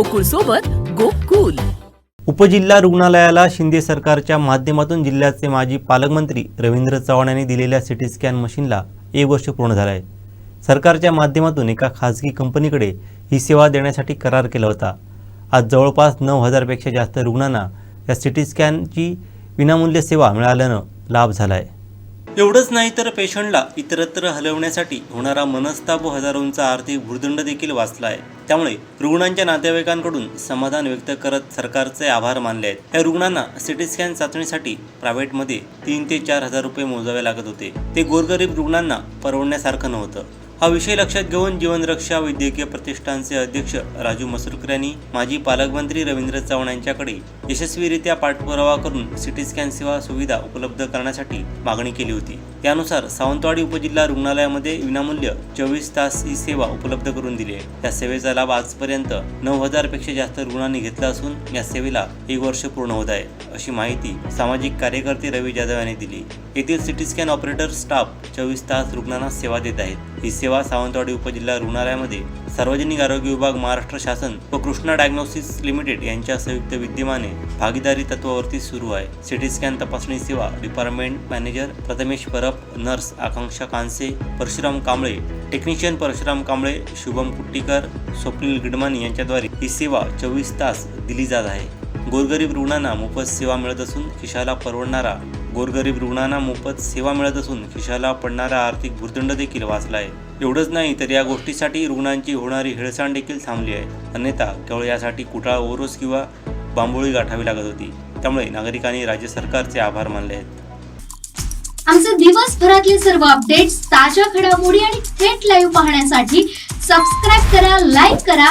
गोकुळ सोबत गोकुल. उपजिल्हा रुग्णालयाला शिंदे सरकारच्या माध्यमातून जिल्ह्याचे माजी पालकमंत्री रवींद्र चव्हाण यांनी दिलेल्या सिटी स्कॅन मशीनला एक वर्ष पूर्ण झालं आहे. सरकारच्या माध्यमातून एका खाजगी कंपनीकडे ही सेवा देण्यासाठी करार केला होता. आज जवळपास नऊ हजारपेक्षा जास्त रुग्णांना या सिटी स्कॅनची विनामूल्य सेवा मिळाल्यानं लाभ झाला आहे. एवढंच नाही तर पेशंटला इतरत्र हलवण्यासाठी होणारा मनस्ताप व हजारोंचा आर्थिक भूर्दंड देखील वाचला आहे. त्यामुळे रुग्णांच्या नातेवाईकांकडून समाधान व्यक्त करत सरकारचे आभार मानले आहेत. या रुग्णांना सिटी स्कॅन चाचणीसाठी प्रायव्हेटमध्ये तीन ते चार हजार रुपये मोजावे लागत होते. ते गोरगरीब रुग्णांना परवडण्यासारखं नव्हतं. हा विषय लक्षात घेऊन जीवनरक्षा वैद्यकीय प्रतिष्ठानचे अध्यक्ष राजू मसुरकर यांनी माजी पालकमंत्री रवींद्र चव्हाण यांच्याकडे यशस्वीरित्या पाठपुरावा करून सिटी स्कॅन सेवा सुविधा उपलब्ध करण्यासाठी मागणी केली होती. त्यानुसार सावंतवाडी उपजिल्हा रुग्णालयामध्ये विनामूल्य चोवीस तास ही सेवा उपलब्ध करून दिली आहे. या सेवेचा लाभ आजपर्यंत नऊ हजारपेक्षा जास्त रुग्णांनी घेतला असून या सेवेला एक वर्ष पूर्ण होत आहे अशी माहिती सामाजिक कार्यकर्ते रवी जाधव यांनी दिली. येथील सिटी स्कॅन ऑपरेटर स्टाफ चोवीस तास रुग्णांना सेवा देत आहेत. ही सेवा सावंतवाडी उपजिल्हा रुग्णालयामध्ये सार्वजनिक आरोग्य विभाग महाराष्ट्र शासन व कृष्णा डायग्नोसिस लिमिटेड यांच्या संयुक्त विद्यमाने भागीदारी तत्वावरती सुरू आहे. सिटी स्कॅन तपासणी सेवा department manager Prathamesh Parab nurse Akanksha Kanse Parshuram Kamble technician Parshuram Kamble Shubham Kuttikar Swapnil Gidmani यांच्याद्वारे ही सेवा चोवीस तास दिली जात आहे. गोरगरीब रुग्णांना मोफत सेवा मिळत असून खिशाला परवडणारा गोरगरीब रुग्णांना मोफत सेवा मिळत असून खिशाला पडणारा आर्थिक भूर्दंड देखील वाचला आहे एवढंच नाही तर या गोष्टीसाठी रुग्णांची होणारी हेळसांड देखील थांबली आहे. अन्यथा केवळ यासाठी कुटाळ ओरोस किंवा बांबोळी गाठावी लागत होती. त्यामुळे नागरिकांनी राज्य सरकारचे आभार मानले आहेत. आमचे दिवसभरातले सर्व अपडेट्स ताज्या घडामोडी आणि थेट लाईव्ह पाहण्यासाठी सबस्क्राईब करा लाईक करा